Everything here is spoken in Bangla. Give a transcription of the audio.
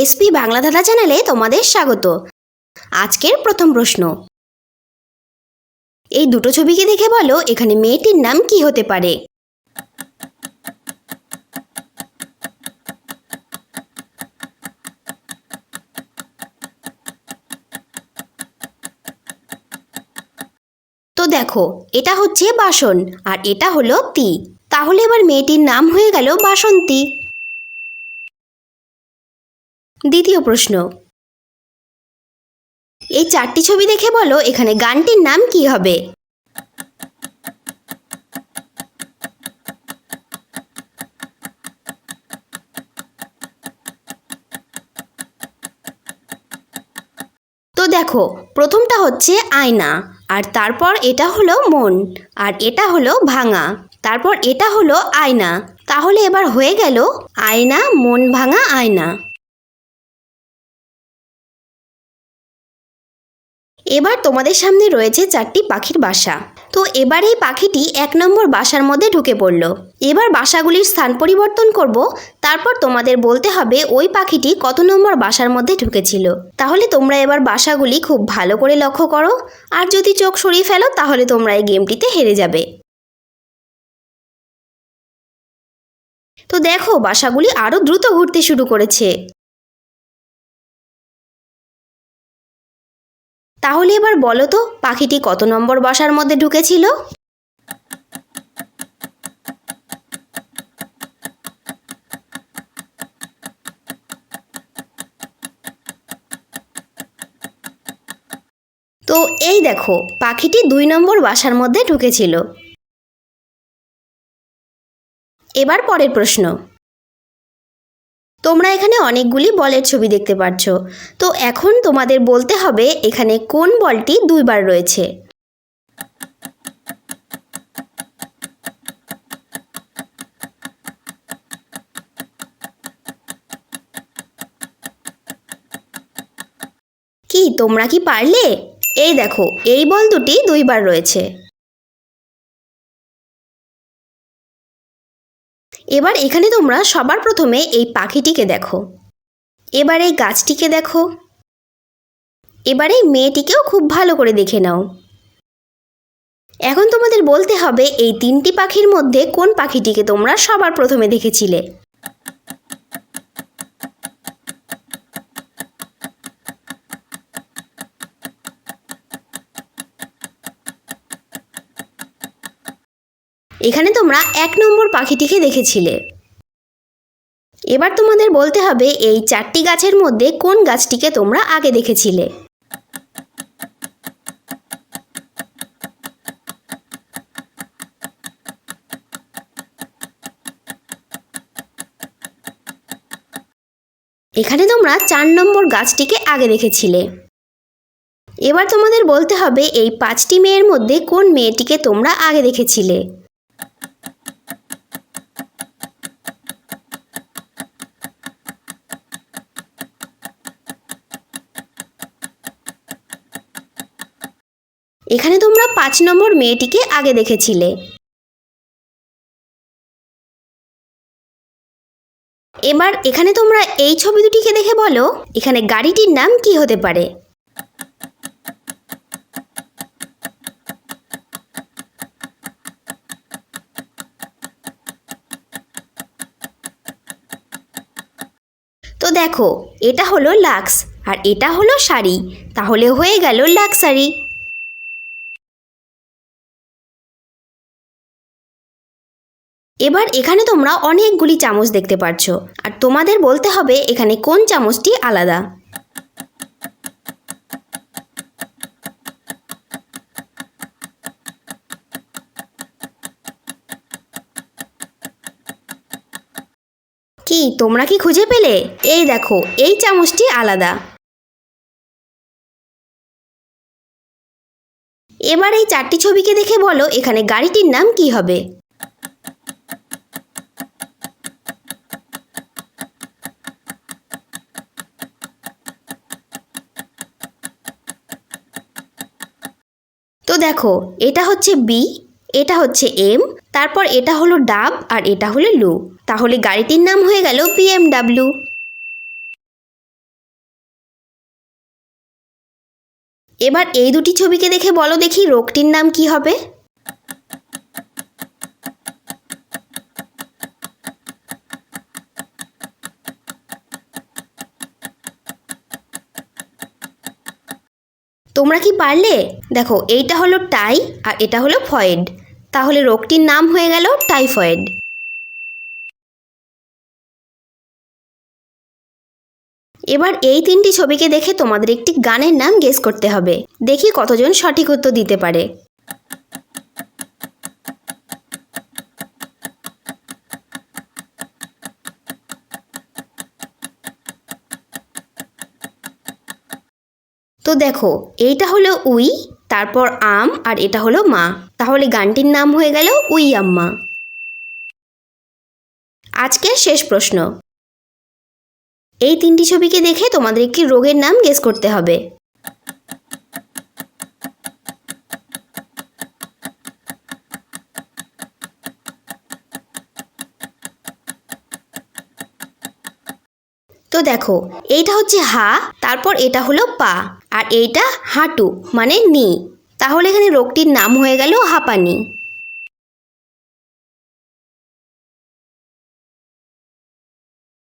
এসপি বাংলা ধাঁধা চ্যানেলে তোমাদের স্বাগত। আজকের প্রথম প্রশ্ন। এই দুটো ছবিকে দেখে বলো, এখানে মেয়েটির নাম কি হতে পারে? তো দেখো, এটা হচ্ছে বাসন, আর এটা হলো তি। তাহলে এবার মেয়েটির নাম হয়ে গেল বাসন্তী। দ্বিতীয় প্রশ্ন। এই চারটি ছবি দেখে বলো এখানে গানটির নাম কি হবে? তো দেখো, প্রথমটা হচ্ছে আয়না, আর তারপর এটা হলো মন, আর এটা হলো ভাঙা, তারপর এটা হলো আয়না। তাহলে এবার হয়ে গেল আয়না, মন ভাঙা, আয়না। এবার তোমাদের সামনে রয়েছে চারটি পাখির বাসা। তো এবার এই পাখিটি এক নম্বর বাসার মধ্যে ঢুকে পড়ল। এবার বাসাগুলির স্থান পরিবর্তন করব, তারপর তোমাদের বলতে হবে ওই পাখিটি কত নম্বর বাসার মধ্যে ঢুকেছিল। তাহলে তোমরা এবার বাসাগুলি খুব ভালো করে লক্ষ্য করো, আর যদি চোখ সরিয়ে ফেলো, তাহলে তোমরা এই গেমটিতে হেরে যাবে। তো দেখো, বাসাগুলি আরও দ্রুত ঘুরতে শুরু করেছে। তাহলে এবার বলো তো, পাখিটি কত নম্বর বাসার মধ্যে ঢুকেছিল? তো এই দেখো, পাখিটি দুই নম্বর বাসার মধ্যে ঢুকেছিল। এবার পরের প্রশ্ন। তোমরা এখানে অনেকগুলি বলের ছবি দেখতে পাচ্ছ তো এখন তোমাদের বলতে হবে এখানে কোন বলটি দুইবার রয়েছে। কি, তোমরা কি পারলে? এই দেখো, এই বল দুটি দুইবার রয়েছে। এবার এখানে তোমরা সবার প্রথমে এই পাখিটিকে দেখো। এবার এই গাছটিকে দেখো। এবার এই মেয়েটিকেও খুব ভালো করে দেখে নাও। এখন তোমাদের বলতে হবে, এই তিনটি পাখির মধ্যে কোন পাখিটিকে তোমরা সবার প্রথমে দেখেছিলে? এখানে তোমরা এক নম্বর পাখিটিকে দেখেছিলে। এবার তোমাদের বলতে হবে, এই চারটি গাছের মধ্যে কোন গাছটিকে তোমরা আগে দেখেছিলে? এখানে তোমরা চার নম্বর গাছটিকে আগে দেখেছিলে। এবার তোমাদের বলতে হবে, এই পাঁচটি মেয়ের মধ্যে কোন মেয়েটিকে তোমরা আগে দেখেছিলে? এখানে তোমরা পাঁচ নম্বর মেয়েটিকে আগে দেখেছিলে। এবার এখানে তোমরা এই ছবি দুটিকে দেখে বলো, এখানে গাড়িটির নাম কি হতে পারে? তো দেখো, এটা হলো লাক্স, আর এটা হলো শাড়ি। তাহলে হয়ে গেল লাক্সারি। এবার এখানে তোমরা অনেকগুলি চামচ দেখতে পাচ্ছ আর তোমাদের বলতে হবে এখানে কোন চামচটি আলাদা। কি, তোমরা কি খুঁজে পেলে? এই দেখো, এই চামচটি আলাদা। এবার এই চারটি ছবিকে দেখে বলো এখানে গাড়িটির নাম কি হবে। দেখো, এটা হচ্ছে বি এটা হচ্ছে এম তারপর এটা হলো ডাব আর এটা হলো লু। তাহলে গাড়িটির নাম হয়ে গেল বিএমডাব্লিউ এবার এই দুটি ছবিকে দেখে বলো দেখি রোগটির নাম কি হবে। তোমরা কি পারলে? দেখো, এইটা হলো টাই আর এটা হলো ফয়েড। তাহলে রোগটির নাম হয়ে গেল টাইফয়েড। এবার এই তিনটি ছবিকে দেখে তোমাদের একটি গানের নাম গেস করতে হবে। দেখি কতজন সঠিক উত্তর দিতে পারে। তো দেখো, এইটা হলো উই, তারপর আম, আর এটা হলো মা। তাহলে গানটির নাম হয়ে গেল উই আম্মা। আজকের শেষ প্রশ্ন। এই তিনটি ছবিকে দেখে তোমাদের একটি রোগের নাম গেস করতে হবে। তো দেখো, এইটা হচ্ছে হা, তারপর এটা হলো পা। আর এইটা হাঁটু মানে নি। তাহলে এখানে রোগটির নাম হয়ে গেল হাঁপানি।